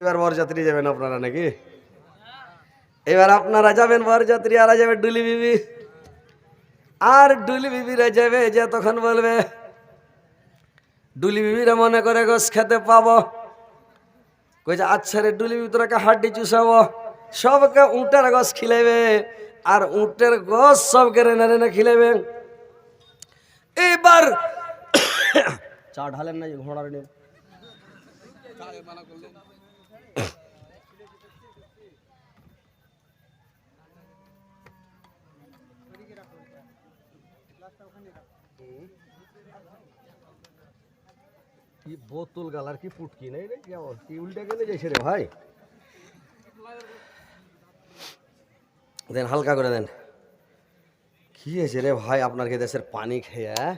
এবার বরযাত্রী যাবেন আপনারা নাকি? এবার আপনারা যাবেন বরযাত্রী, আর যাবে ডুলি বিবি। আর ডুলি বিবিরা যাবে যে তখন বলবে, ডুলি বিবিরা মনে করে গোস খেতে পাবো। কইছে আচ্ছা রে ডুলি বিবি তোরাকে হাড্ডি চুষাবো? সবকে উঁটের গছ খিলাইবে, আর উঁটের গছ সবকে রেনে রেনে খিলাইবে। এইবার চা ঢালেন না ঘোড়ার নিয়ে কি বোতল গালার কি ফুটকি নেই রে কি উল্টে গেলে যাইছে রে ভাই? দেন, হালকা করে দেন। কি হয়েছে রে ভাই আপনার দেশের পানি খেয়ে হ্যাঁ?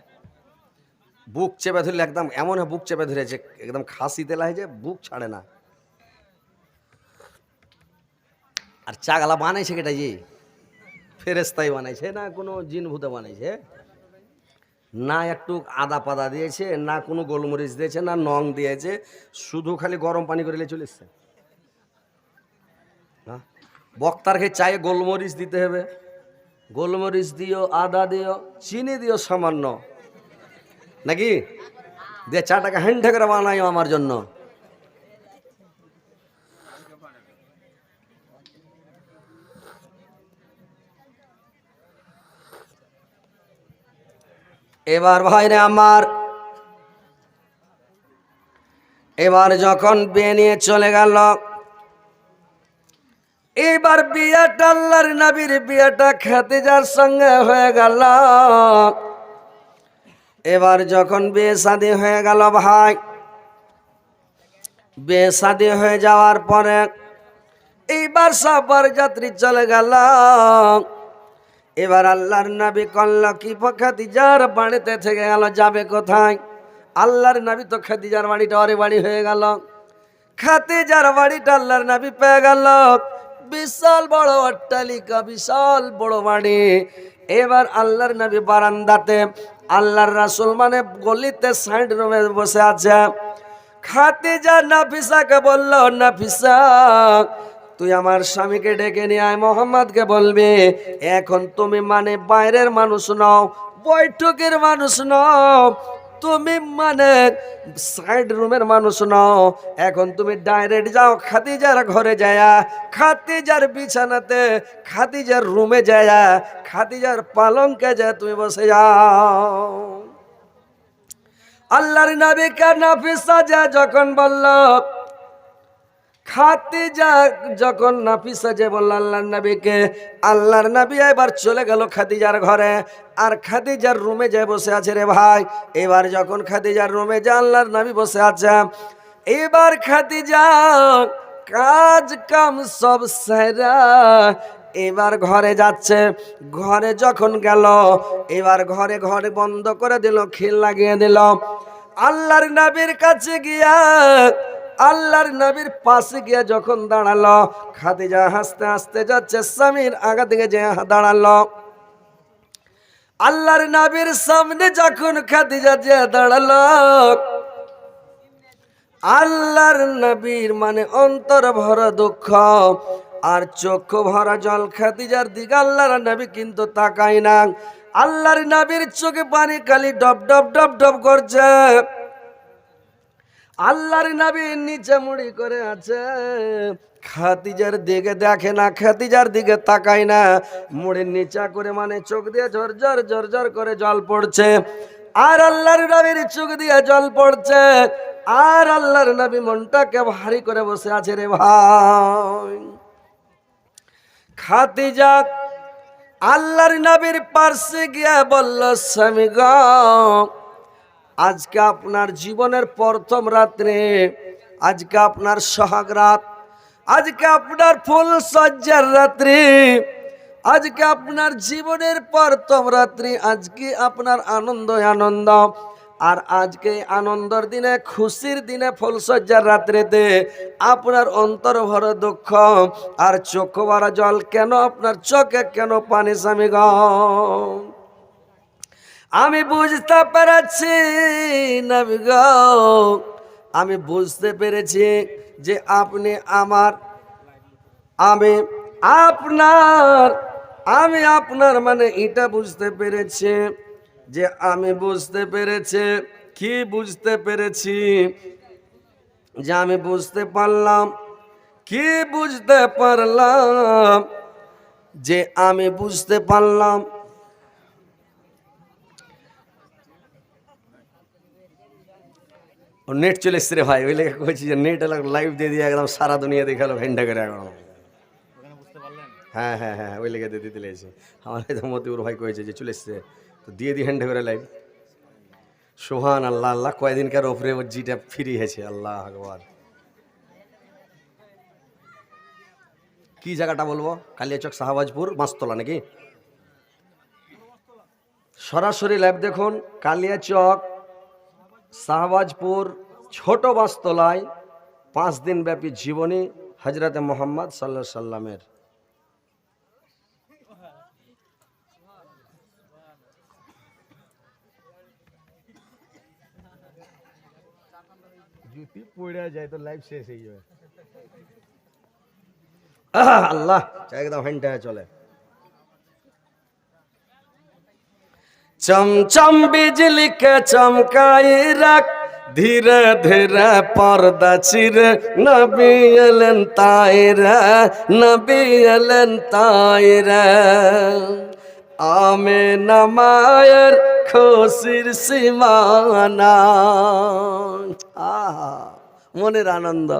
বুক চেপে ধরলে একদম এমন বুক চেপে ধরেছে, একদম খাসি তেলা হয়েছে বুক ছাড়ে না। আর চাগালা বানাইছে কেটা জি ফেরেস্তাই বানাইছে, না কোনো জিন ভূতে বানাইছে না একটু আদা পাদা দিয়েছে, না কোনো গোলমরিচ দিয়েছে, না নং দিয়েছে, শুধু খালি গরম পানি করে চলে এসছে বক্তারকে চায়ে গোলমরিচ দিতে হবে। গোলমরিচ দিও, আদা দিও, চিনি দিও সামান্য। নাকি? দিয়ে চাটাকে হ্যান্ডে করে বানাই আমার জন্য। এবার ভাইরে আমার। এবার যখন বিয়ে নিয়ে চলে গেল, এবার বিয়েটা আল্লাহর নবীর বিয়েটা খাদিজার সঙ্গে হয়ে গেল। এবার যখন বিয়ে শাদি হয়ে গেল ভাই, বিয়ে শাদি হয়ে যাওয়ার পরে এইবার সব যাত্রী চলে গেল। এবার আল্লাহর নবী কল্ল কি খাদিজার বাড়িতে থেকে গেল যাবে কোথায়? আল্লাহর নবী তো খাদিজার বাড়িটা অরে বাড়ি হয়ে গেল। খাদিজার বাড়িটা আল্লাহর নবী পেয়ে গেল। বিশাল বড় অট্টালিকা, বিশাল বড় বাড়ি। এবার আল্লাহর নবী বারান্দাতে আল্লাহর রাসুল মানে গলিতে সাইড রুমে বসে আছে। খাদিজা নাফিসাকে বলল, নাফিসা তুই আমার স্বামীকে ডেকে নিয়ে আয়, মোহাম্মদকে বলবি, এখন তুমি মানে বাইরের মানুষ নও, বৈঠকের মানুষ নও, তুমি মানে সাইড রুমের মানুষ নও, এখন তুমি ডাইরেক্ট যাও খাদিজার ঘরে যায়া, খাদিজার বিছানাতে, খাদিজার রুমে যায়া, খাদিজার পালঙ্কে যায় তুমি বসে যাও। আল্লাহর নবী কানাফিসা যা যখন বলল খাদিজা যখন নাফিসা যে বলল আল্লাহর নবীকে, আল্লাহর নবী এবার চলে গেল খাদিজার ঘরে। আর খাদিজার রুমে যে বসে আছে রে ভাই। এবার যখন খাদিজার রুমে যে আল্লাহর নবী বসে আছে। এবার খাদিজা, কাজ কাম সব সেরা, এবার ঘরে যাচ্ছে। ঘরে যখন গেল, এবার ঘরে ঘরে বন্ধ করে দিল, খিল লাগিয়ে দিল। আল্লাহর নবীর কাছে গিয়া আল্লাহর নবীর পাশে গিয়ে যখন দাঁড়াল, খাদিজা হাসতে হাসতে যাচ্ছে, স্বামীর আগা থেকে যে দাঁড়াল। আল্লাহর নবীর সামনে যখন খাদিজা যে দাঁড়াল, আল্লাহর নবীর মানে অন্তর ভরা দুঃখ আর চক্ষু ভরা জল। খাদিজার দিকে আল্লাহর নবী কিন্তু তাকাই না। আল্লাহর নবীর চোখে পানি খালি ডব ডব ডব ডব করছে। আল্লাহর নবী নিচে মুড়ি করে আছে। খাতিজার দিকে দেখে না খাতিজার দিকে তাকায় না। মুড়ির নিচা করে মানে চোখ দিয়ে ঝরঝর ঝরঝর করে জল পড়ছে। আর আল্লাহর নবীর চোখ দিয়ে জল পড়ছে। আর আল্লাহর নবী মনটাকে ভারী করে বসে আছে রে ভাই। খাতিজা আল্লাহর নবীর পার্শ্বে গিয়া বলল, স্বামী গ আজকে আপনার জীবনের প্রথম রাত্রে, আজকে আপনার সোহাগ রাত, আজকে আপনার ফুল সজ্জার রাত্রি, আজকে আপনার জীবনের প্রথম রাত্রি, আজকে আপনার আনন্দ আনন্দ। আর আজকে আনন্দর দিনে, খুশির দিনে ফুলসজ্জার রাত্রেতে আপনার অন্তর ভর দুঃখ আর চোখ ভরা জল কেন আপনার চোখে কেন পানি, স্বামী গ? আমি বুঝতে পেরেছি আমি বুঝতে পেরেছি যে আপনি আমার, আমি আপনার আমি আপনার মানে এটা বুঝতে পেরেছি যে আমি বুঝতে পেরেছি, কি বুঝতে পেরেছি যে আমি বুঝতে পারলাম, কি বুঝতে পারলাম যে আমি বুঝতে পারলাম নেট চলে এসছে রে ভাই ওই লেগে কইছি যে নেট লাইভ দিয়ে দিয়ে একদম সারা দুনিয়া দেখাল ঘেন্টা করে একদম। হ্যাঁ হ্যাঁ হ্যাঁ ওই লেগে দিয়ে দিতে লেগেছে। আমার তো মতিউর ভাই কয়েছে যে চলে এসছে তো দিয়ে দিয়ে হ্যান্ডে করে লাইভ সোহান আল্লাহ আল্লাহ কয়দিনকার ওপরে ওর জিটা ফ্রি হয়েছে আল্লাহ ভগবান। কি জায়গাটা বলব? কালিয়াচক শাহবাজপুর মাস্তলা নাকি? সরাসরি লাইভ দেখুন কালিয়াচক শাহবাজপুর ছোট বাস্তলায় পাঁচ দিন ব্যাপী জীবনী হজরতে মোহাম্মদ সাল্লা সাল্লামের। জুতি পড়ে যায় তো লাইভ শেষ হয়ে যাবে। আল্লাহ একদম চলে। চমচম বিজলিকে চমকাই রাখ। ধীরে ধীরে পর্দা চিরে নবী এলেন তাই রে, নবী এলেন তাই রে। আমে নামায়ের খুশির সীমানা। আহা, মনের আনন্দ।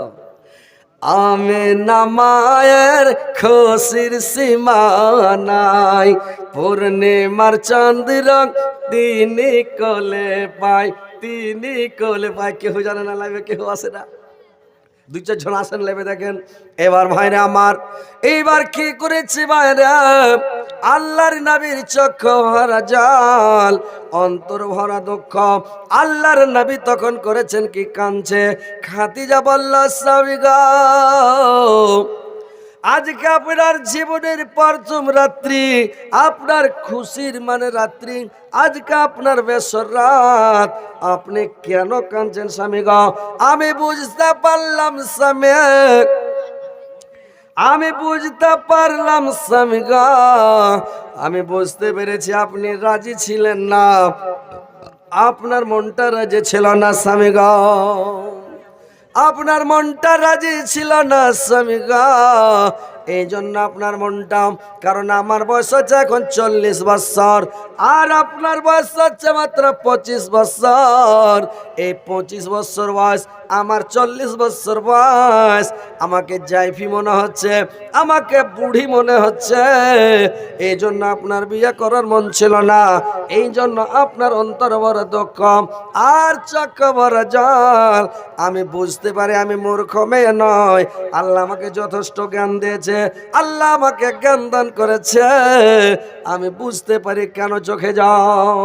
আমি নামায়ের খুশির সীমানাই পূর্ণিমার চন্দ্র তিনি কলে পাই তিনি কলে পাই কেউ জানে না লাইভে কেউ আসে না? দুই চারজন আসেন লেবে দেখেন। এবার ভাইরা আমার, এইবার কি করেছি ভাইরা? আল্লাহর নবীর চক্ষু ভরা জাল, অন্তর ভরা দুঃখ। আল্লাহর নবী তখন করেছেন কি কাঁদছে? খাতিজা বলল, স্বামী গো, আজকে আপনার জীবনের প্রথম রাত্রি, আপনার খুশির মানে রাত্রি। আজকে আপনার বেসর রাত। আপনি কেন কাঁদছেন স্বামী আমি বুঝতে পারলাম, স্বামী। আমি বুঝতে পারলাম স্বামীগা আমি বুঝতে পেরেছি আপনি রাজি ছিলেন না। আপনার মনটা রাজি ছিল না স্বামীগা আপনার মনটা রাজি ছিল না স্বামী গো। এই জন্য আপনার মনটা, কারণ আমার বয়স হচ্ছে এখন চল্লিশ বছর, আর আপনার বয়স হচ্ছে মাত্র পঁচিশ বছর। এই পঁচিশ বছর বয়স, আমার চল্লিশ বছর বয়স, আমাকে জাইফি মনে হচ্ছে, আমাকে বুড়ি মনে হচ্ছে। এই জন্য আপনার বিয়ে করার মন ছিল না এই জন্য আপনার অন্তর বড় দুঃখ, আর চক্ষ বড় জল। আমি বুঝতে পারি আমি মূর্খ মেয়ে নয়, আল্লাহ আমাকে যথেষ্ট জ্ঞান দিয়েছে। আল্লাহ আমাকে জ্ঞান দান করেছে। আমি বুঝতে পারি কেন চোখে যাও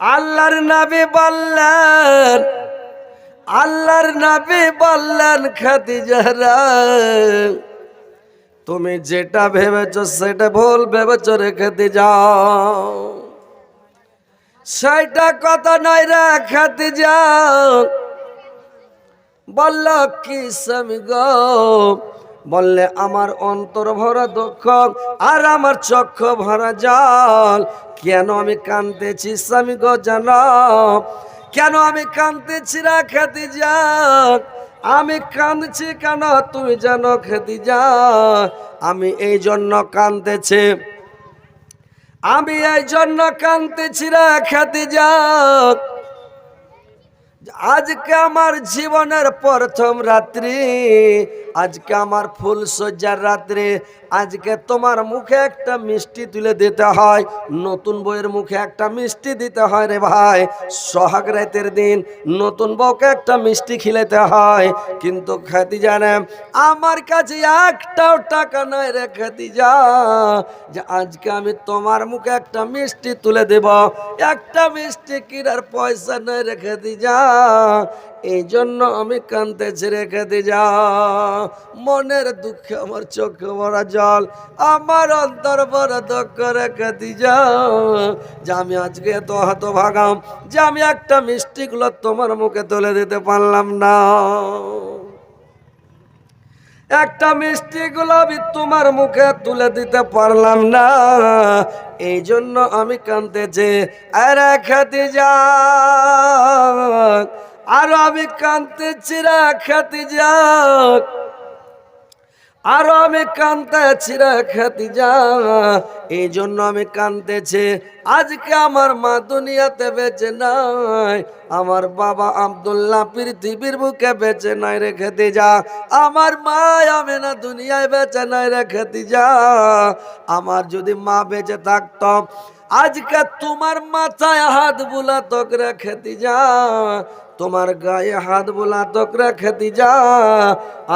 আল্লাহর নাবি বললেন, আল্লাহর নাবি বললেন, খাদিজারা, তুমি যেটা ভেবেছ সেটা ভুল ভেবেছ রেখে যাও সেটা কথা নয় রেখাতে যাও বলল কি স্বামী গো? বললে, আমার অন্তর ভরা দুঃখ আর আমার চক্ষু ভরা জল। কেন আমি কানতেছি স্বামী গো জানো কেন আমি কানতেছি রা খেতে যাক? আমি কাঁদছি কেন তুমি জানো খেতে যা আমি এই জন্য কানতেছি আমি এই জন্য কানতেছি রা খেতে যাক। আজকে আমার জীবনের প্রথম রাত্রি আজকে আমার ফুল সজ্জার রাত্রি। আজকে তোমার মুখে একটা মিষ্টি তুলে দিতে হয়, নতুন বইয়ের মুখে একটা মিষ্টি দিতে হয় রে ভাই। সোহাগ রাতের দিন নতুন বউকে একটা মিষ্টি খিলাতে হয়। কিন্তু খ্যাতি জানে আমার কাছে একটাও টাকা নয় রে খ্যাতি যা যে আজকে আমি তোমার মুখে একটা মিষ্টি তুলে দেব, একটা মিষ্টি কিনার পয়সা নয় রেখে দি যা এই জন্য আমি কানতেছি রেখে দি যা মনের দুঃখে আমার চোখে ভরা জল, আমার অন্তর বড় দুঃখ রেখে যা যে আমি আজকে এত হত ভাগাম, যে আমি একটা মিষ্টিগুলো তোমার মুখে তুলে দিতে পারলাম না। একটা মিষ্টি গোলাপি তোমার মুখে তুলে দিতে পারলাম না। এই জন্য আমি কানতেছি আরে খেতে যা আরও আমি কানতেছি রে খেতে যাক। আরও আমি কানতেছি রে খেতে যা এই জন্য আমি কানতেছি আজকে আমার মা দুনিয়াতে বেঁচে নাই। আমার বাবা আব্দুল্লাহ পৃথিবীর বুকে বেঁচে নাই রেখে যা আমার মা আমি না দুনিয়ায় বেঁচে নাই রেখে যা আমার যদি মা বেঁচে থাকতো, আজকে তোমার মাথায় হাত বুলা তোক রেখে যা তোমার গায়ে হাত বোলা রেখে দি যা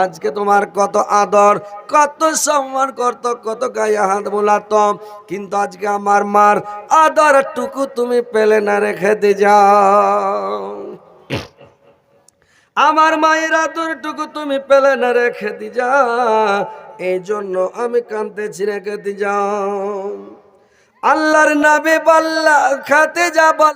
আজকে তোমার কত আদর, কত সম্মান করত, কত গায়ে হাত বোলাতো কিন্তু আজকে আমার মার আদর টুকু তুমি পেলে না রেখে যাও আমার মায়ের আদরটুকু তুমি পেলে না রেখে যা এই জন্য আমি কানতেছি রেখে দি যাও আল্লাহর নাবে বল্লা খাতে যা বল